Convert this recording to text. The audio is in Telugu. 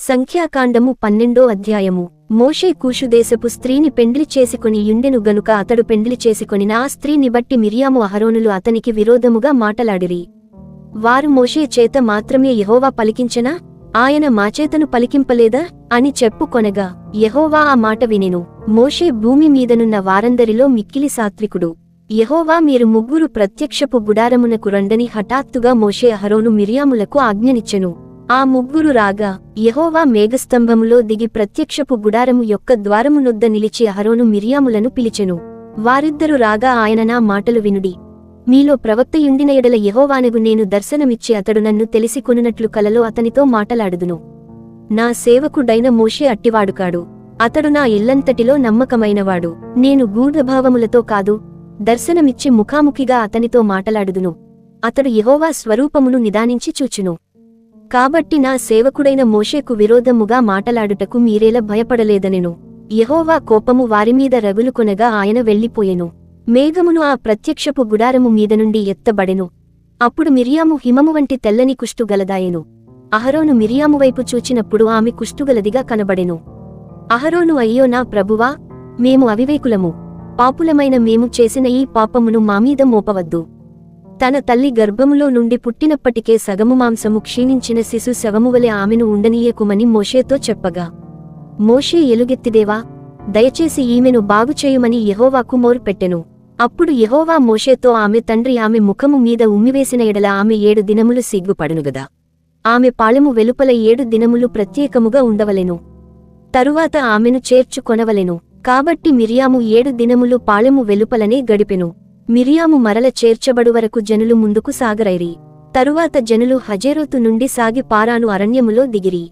సంఖ్యాకాండము పన్నెండో అధ్యాయము. మోషే కూషుదేశపు స్త్రీని పెండ్లి చేసుకుని యుండెను గనుక అతడు పెండ్లి చేసుకొనిన ఆ స్త్రీని బట్టి మిరియాము అహరోనులు అతనికి విరోధముగా మాటలాడిరి. వారు మోషే చేత మాత్రమే యహోవా పలికించనా? ఆయన మాచేతను పలికింపలేదా? అని చెప్పుకొనగా యహోవా ఆ మాట వినెను. మోషే భూమి మీదనున్న వారందరిలో మిక్కిలి సాత్వికుడు. యహోవా మీరు ముగ్గురు ప్రత్యక్షపు గుడారమునకు రండని హఠాత్తుగా మోషే అహరోను మిరియాములకు ఆజ్ఞనిచ్చెను. ఆ ముగ్గురు రాగా యహోవా మేఘస్తంభములో దిగి ప్రత్యక్షపు గుడారము యొక్క ద్వారమునొద్ద నిలిచి అహరోను మిరియాములను పిలిచెను. వారిద్దరు రాగా ఆయన నా మాటలు వినుడి. మీలో ప్రవక్తయుండిన ఎడల యహోవానగు నేను దర్శనమిచ్చి అతడు నన్ను తెలిసి కొనునట్లు కలలో అతనితో మాటలాడుదును. నా సేవకుడైన మోషే అట్టివాడుకాడు. అతడు నా ఇల్లంతటిలో నమ్మకమైనవాడు. నేను గూఢభావములతో కాదు దర్శనమిచ్చి ముఖాముఖిగా అతనితో మాటలాడుదును. అతడు యహోవా స్వరూపమును నిదానించి చూచును. కాబట్టి నా సేవకుడైన మోషేకు విరోధముగా మాటలాడుటకు మీరేలా భయపడలేదనెను. యహోవా కోపము వారిమీద రగులుకొనగా ఆయన వెళ్ళిపోయెను. మేఘమును ఆ ప్రత్యక్షపు గుడారము మీద నుండి ఎత్తబడెను. అప్పుడు మిరియాము హిమము వంటి తెల్లని కుష్టుగలదాయెను అహరోను మిరియాము వైపు చూచినప్పుడు ఆమె కుష్టుగలదిగా కనబడెను. అహరోను అయ్యో నా ప్రభువా మేము అవివేకులము. పాపులమైన మేము చేసిన ఈ పాపమును మామీద మోపవద్దు. తన తల్లి గర్భములో నుండి పుట్టినప్పటికే సగము మాంసము క్షీణించిన శిశు శవమువలె ఆమెను ఉండనీయకుమని మోషేతో చెప్పగా మోషే ఎలుగెత్తిదేవా దయచేసి ఈమెను బాగుచేయుమని యెహోవాకు మోరుపెట్టెను అప్పుడు యహోవా మోషేతో ఆమె తండ్రి ఆమె ముఖము మీద ఉమ్మివేసిన ఎడల ఆమె ఏడు దినములు సిగ్గుపడునుగదా ఆమె పాళెము వెలుపల ఏడు దినములు ప్రత్యేకముగా ఉండవలెను. తరువాత ఆమెను చేర్చుకొనవలెను. కాబట్టి మిరియాము ఏడు దినములు పాళెము వెలుపలనే గడిపెను. మిరియాము మరల చేర్చబడు వరకు జనులు ముందుకు సాగరైరి. తరువాత జనులు హజేరోతు నుండి సాగి పారాను అరణ్యములో దిగిరి.